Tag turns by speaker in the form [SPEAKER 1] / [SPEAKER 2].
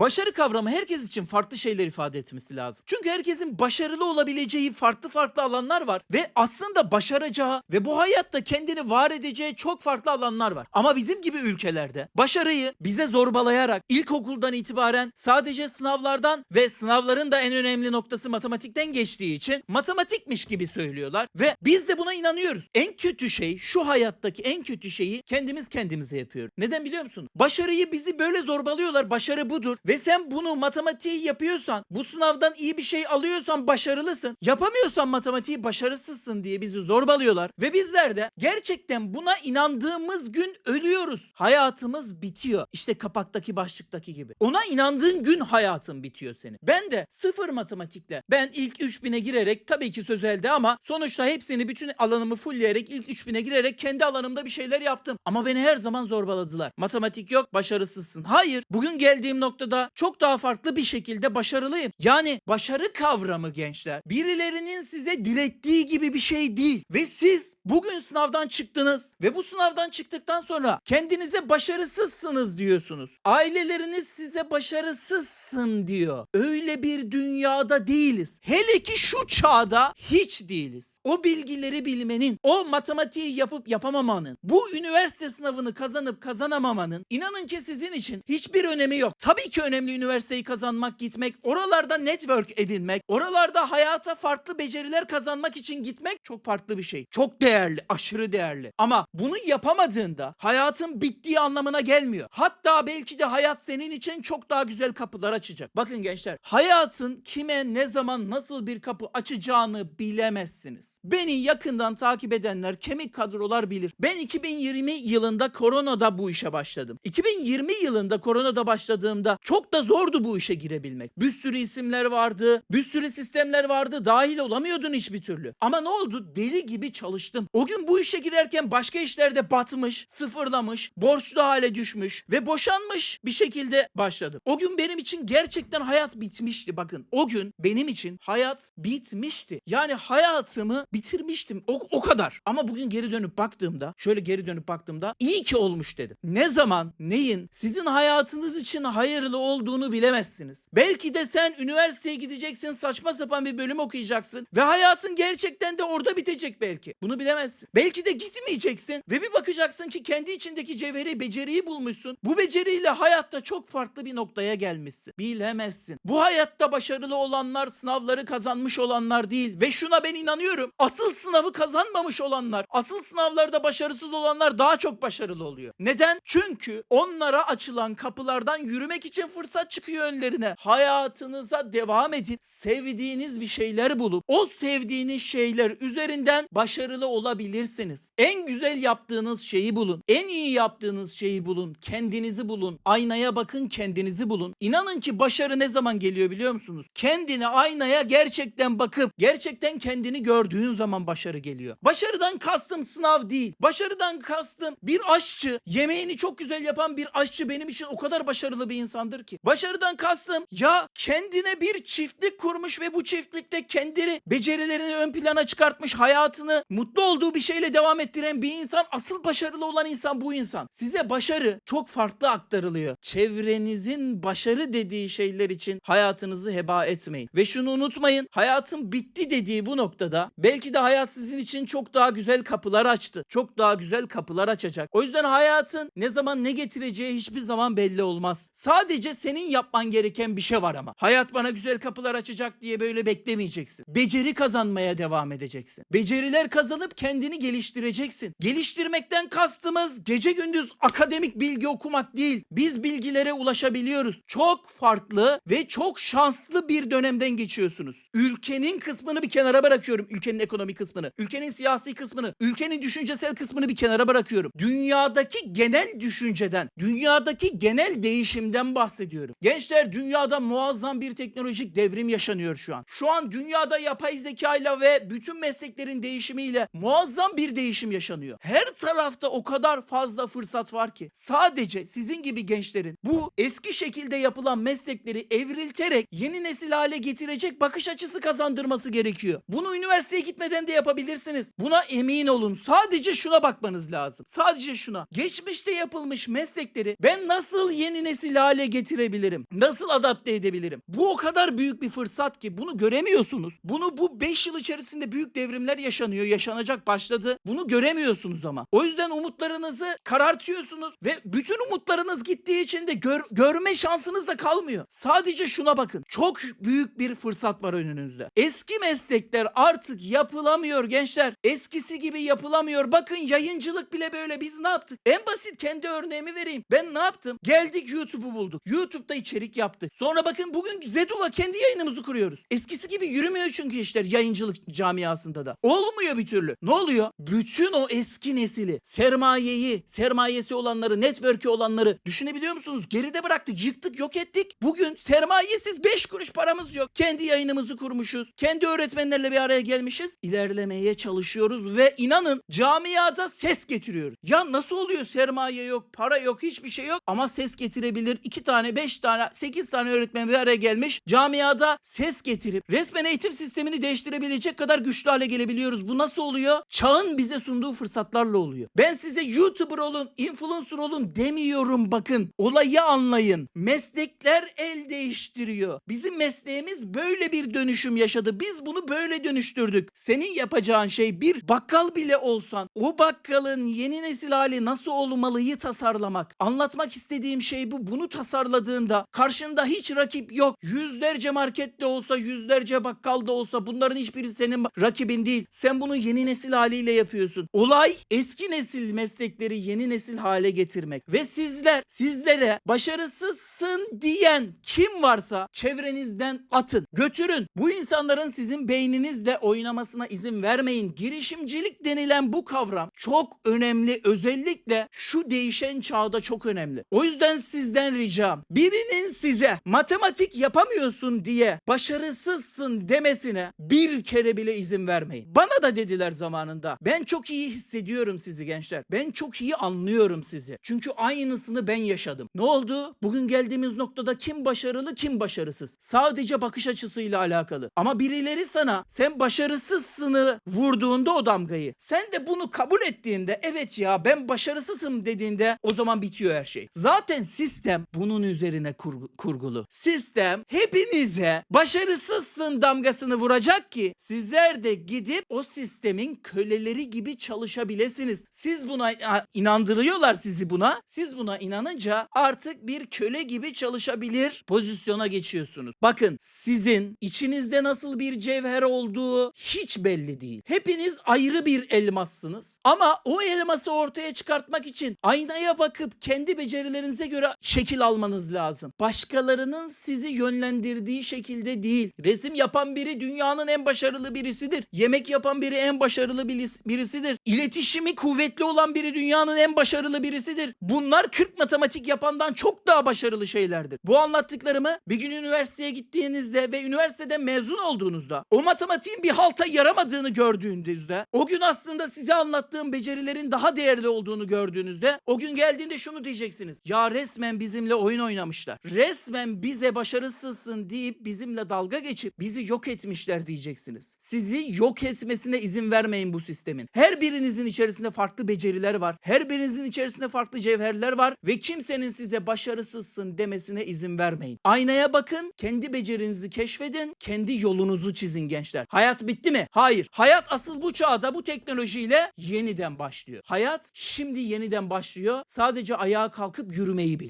[SPEAKER 1] Başarı kavramı herkes için farklı şeyler ifade etmesi lazım. Çünkü herkesin başarılı olabileceği farklı farklı alanlar var ve aslında başaracağı ve bu hayatta kendini var edeceği çok farklı alanlar var. Ama bizim gibi ülkelerde başarıyı bize zorbalayarak ilkokuldan itibaren sadece sınavlardan ve sınavların da en önemli noktası matematikten geçtiği için matematikmiş gibi söylüyorlar ve biz de buna inanıyoruz. En kötü şey şu hayattaki en kötü şeyi kendimiz kendimize yapıyoruz. Neden biliyor musun? Başarıyı bizi böyle zorbalıyorlar. Başarı budur ve sen bunu matematiği yapıyorsan, bu sınavdan iyi bir şey alıyorsan başarılısın. Yapamıyorsan matematiği başarısızsın diye bizi zorbalıyorlar ve bizler de gerçekten buna inandığımız gün ölüyoruz. Hayatımız bitiyor. İşte kapaktaki başlıktaki gibi. Ona inandığın gün hayatın bitiyor senin. Ben de sıfır matematikle ben ilk 3000'e girerek tabii ki sözelde ama sonuçta hepsini bütün alanımı fullleyerek ilk 3000'e girerek kendi alanımda bir şeyler yaptım. Ama beni her zaman zorbaladılar. Matematik yok başarısızsın. Hayır bugün geldiğim noktada çok daha farklı bir şekilde başarılıyım. Yani başarı kavramı gençler birilerinin size direttiği gibi bir şey değil. Ve siz bugün sınavdan çıktınız ve bu sınavdan çıktıktan sonra kendinize başarısızsınız diyorsunuz. Aileleriniz size başarısızsın diyor. Öyle bir dünyada değiliz. Hele ki şu çağda hiç değiliz. O bilgileri bilmenin, o matematiği yapıp yapamamanın, bu üniversite sınavını kazanıp kazanamamanın inanın ki sizin için hiçbir önemi yok. Tabii ki önemli üniversiteyi kazanmak, gitmek, oralarda network edinmek, oralarda hayata farklı beceriler kazanmak için gitmek çok farklı bir şey. Çok değerli, aşırı değerli. Ama bunu yapamadığında hayatın bittiği anlamına gelmiyor. Hatta belki de hayat senin için çok daha güzel kapılar açacak. Bakın gençler, hayatın kime ne zaman nasıl bir kapı açacağını bilemezsiniz. Beni yakından takip edenler, kemik kadrolar bilir. Ben 2020 yılında koronada bu işe başladım. 2020 yılında koronada başladığımda çok da zordu bu işe girebilmek. Bir sürü isimler vardı, bir sürü sistemler vardı. Dahil olamıyordun hiçbir türlü. Ama ne oldu? Deli gibi çalıştım. O gün bu işe girerken başka işlerde batmış, sıfırlamış, borçlu hale düşmüş ve boşanmış bir şekilde başladım. O gün benim için gerçekten hayat bitmişti. Bakın o gün benim için hayat bitmişti. Yani hayatımı bitirmiştim. O, o kadar. Ama bugün geri dönüp baktığımda, şöyle geri dönüp baktığımda iyi ki olmuş dedim. Ne zaman, neyin sizin hayatınız için hayırlı olduğunu bilemezsiniz. Belki de sen üniversiteye gideceksin, saçma sapan bir bölüm okuyacaksın ve hayatın gerçekten de orada bitecek belki. Bunu bilemezsin. Belki de gitmeyeceksin ve bir bakacaksın ki kendi içindeki cevheri, beceriyi bulmuşsun. Bu beceriyle hayatta çok farklı bir noktaya gelmişsin. Bilemezsin. Bu hayatta başarılı olanlar sınavları kazanmış olanlar değil ve şuna ben inanıyorum. Asıl sınavı kazanmamış olanlar, asıl sınavlarda başarısız olanlar daha çok başarılı oluyor. Neden? Çünkü onlara açılan kapılardan yürümek için fırsat çıkıyor önlerine. Hayatınıza devam edin. Sevdiğiniz bir şeyler bulup o sevdiğiniz şeyler üzerinden başarılı olabilirsiniz. En güzel yaptığınız şeyi bulun. En iyi yaptığınız şeyi bulun. Kendinizi bulun. Aynaya bakın kendinizi bulun. İnanın ki başarı ne zaman geliyor biliyor musunuz? Kendine aynaya gerçekten bakıp gerçekten kendini gördüğün zaman başarı geliyor. Başarıdan kastım sınav değil. Başarıdan kastım bir aşçı, yemeğini çok güzel yapan bir aşçı benim için o kadar başarılı bir insandır ki. Başarıdan kastım ya kendine bir çiftlik kurmuş ve bu çiftlikte kendini becerilerini ön plana çıkartmış, hayatını mutlu olduğu bir şeyle devam ettiren bir insan, asıl başarılı olan insan bu insan. Size başarı çok farklı aktarılıyor. Çevrenizin başarı dediği şeyler için hayatınızı heba etmeyin. Ve şunu unutmayın, hayatın bitti dediği bu noktada belki de hayat sizin için çok daha güzel kapılar açtı. Çok daha güzel kapılar açacak. O yüzden hayatın ne zaman ne getireceği hiçbir zaman belli olmaz. Sadece senin yapman gereken bir şey var ama. Hayat bana güzel kapılar açacak diye böyle beklemeyeceksin. Beceri kazanmaya devam edeceksin. Beceriler kazanıp kendini geliştireceksin. Geliştirmekten kastımız gece gündüz akademik bilgi okumak değil. Biz bilgilere ulaşabiliyoruz. Çok farklı ve çok şanslı bir dönemden geçiyorsunuz. Ülkenin kısmını bir kenara bırakıyorum. Ülkenin ekonomi kısmını, ülkenin siyasi kısmını, ülkenin düşüncesel kısmını bir kenara bırakıyorum. Dünyadaki genel düşünceden, dünyadaki genel değişimden bahsediyorum. Gençler dünyada muazzam bir teknolojik devrim yaşanıyor şu an. Şu an dünyada yapay zekayla ve bütün mesleklerin değişimiyle muazzam bir değişim yaşanıyor. Her tarafta o kadar fazla fırsat var ki sadece sizin gibi gençlerin bu eski şekilde yapılan meslekleri evrilterek yeni nesil hale getirecek bakış açısı kazandırması gerekiyor. Bunu üniversiteye gitmeden de yapabilirsiniz. Buna emin olun. Sadece şuna bakmanız lazım. Sadece şuna. Geçmişte yapılmış meslekleri ben nasıl yeni nesil hale getirebilirim? Nasıl adapte edebilirim? Bu o kadar büyük bir fırsat ki bunu göremiyorsunuz. Bunu bu 5 yıl içerisinde büyük devrimler yaşanıyor, yaşanacak başladı. Bunu göremiyorsunuz ama. O yüzden umutlarınızı karartıyorsunuz ve bütün umutlarınız gittiği için de gör- görme şansınız da kalmıyor. Sadece şuna bakın. Çok büyük bir fırsat var önünüzde. Eski meslekler artık yapılamıyor gençler. Eskisi gibi yapılamıyor. Bakın yayıncılık bile böyle. Biz ne yaptık? En basit kendi örneğimi vereyim. Ben ne yaptım? Geldik YouTube'u bulduk. YouTube'da içerik yaptık. Sonra bakın bugün Zeduva kendi yayınımızı kuruyoruz. Eskisi gibi yürümüyor çünkü işler yayıncılık camiasında da. Olmuyor bir türlü. Ne oluyor? Bütün o eski nesili, sermayeyi, sermayesi olanları, network'ü olanları düşünebiliyor musunuz? Geride bıraktık, yıktık, yok ettik. Bugün sermayesiz 5 kuruş paramız yok. Kendi yayınımızı kurmuşuz. Kendi öğretmenlerle bir araya gelmişiz. İlerlemeye çalışıyoruz ve inanın camiada ses getiriyoruz. Ya nasıl oluyor? Sermaye yok, para yok, hiçbir şey yok ama ses getirebilir. 2 tane, 5 tane, 8 tane öğretmen bir araya gelmiş. Camiada ses getirip resmen eğitim sistemini değiştirebilecek kadar güçlü hale gelebiliyoruz. Bu nasıl oluyor? Çağın bize sunduğu fırsatlarla oluyor. Ben size YouTuber olun, influencer olun demiyorum bakın. Olayı anlayın. Meslekler el değiştiriyor. Bizim mesleğimiz böyle bir dönüşüm yaşadı. Biz bunu böyle dönüştürdük. Senin yapacağın şey bir bakkal bile olsan o bakkalın yeni nesil hali nasıl olmalıyı tasarlamak. Anlatmak istediğim şey bu. Bunu tasarladığında karşında hiç rakip yok. Yüzlerce markette olsa, yüzlerce bakkalda olsa bunların hiçbiri senin rakibin değil. Sen bunu yeni nesil haliyle yapıyorsun. Olay eski nesil meslekleri yeni nesil hale getirmek. Ve sizler, sizlere başarısızsın diyen kim varsa çevrenizden atın. Götürün. Bu insanların sizin beyninizle oynamasına izin vermeyin. Girişimcilik denilen bu kavram çok önemli. Özellikle şu değişen çağda çok önemli. O yüzden sizden ricam birinin size matematik yapamıyorsun diye başarısızsın demesine bir kere bile izin vermeyin. Bana da dediler zamanında. Ben çok iyi hissediyorum sizi gençler. Ben çok iyi anlıyorum sizi. Çünkü aynısını ben yaşadım. Ne oldu? Bugün geldiğimiz noktada kim başarılı kim başarısız. Sadece bakış açısıyla alakalı. Ama birileri sana sen başarısızsını vurduğunda o damgayı sen de bunu kabul ettiğinde evet ya ben başarısızım dediğinde o zaman bitiyor her şey. Zaten sistem bunun üzerine kur- kurgulu. Sistem hepinize başarısızsın damgasını vuracak ki sizler de gidip o sistemin köleleri gibi çalışabilirsiniz. Siz buna inandırıyorlar sizi buna. Siz buna inanınca artık bir köle gibi çalışabilir pozisyona geçiyorsunuz. Bakın sizin içinizde nasıl bir cevher olduğu hiç belli değil. Hepiniz ayrı bir elmassınız. Ama o elması ortaya çıkartmak için aynaya bakıp kendi becerilerinize göre şekil almanız lazım. Başkalarının sizi yönlendirdiği şekilde değil. Resim yapan biri dünyanın en başarılı birisidir. Yemek yapan biri en başarılı biris- birisidir. İletişimi kuvvetli olan biri dünyanın en başarılı birisidir. Bunlar 40 matematik yapandan çok daha başarılı şeylerdir. Bu anlattıklarımı bir gün üniversiteye gittiğinizde ve üniversiteden mezun olduğunuzda o matematiğin bir halta yaramadığını gördüğünüzde o gün aslında size anlattığım becerilerin daha değerli olduğunu gördüğünüzde o gün geldiğinde şunu diyeceksiniz. Ya resmen bizimle oyun oynamışlar. Resmen bize başarısızsın deyip bizimle dalga geçip bizi yok etmişler diyeceksiniz. Sizi yok etmesine izin vermeyin bu sistemin. Her birinizin içerisinde farklı beceriler var. Her birinizin içerisinde farklı cevherler var ve kimsenin size başarısızsın demesine izin vermeyin. Aynaya bakın, kendi becerinizi keşfedin, kendi yolunuzu çizin gençler. Hayat bitti mi? Hayır. Hayat asıl bu çağda bu teknolojiyle yeniden başlıyor. Hayat şimdi yeniden başlıyor. Sadece ayağa kalkıp yürümeyi bil.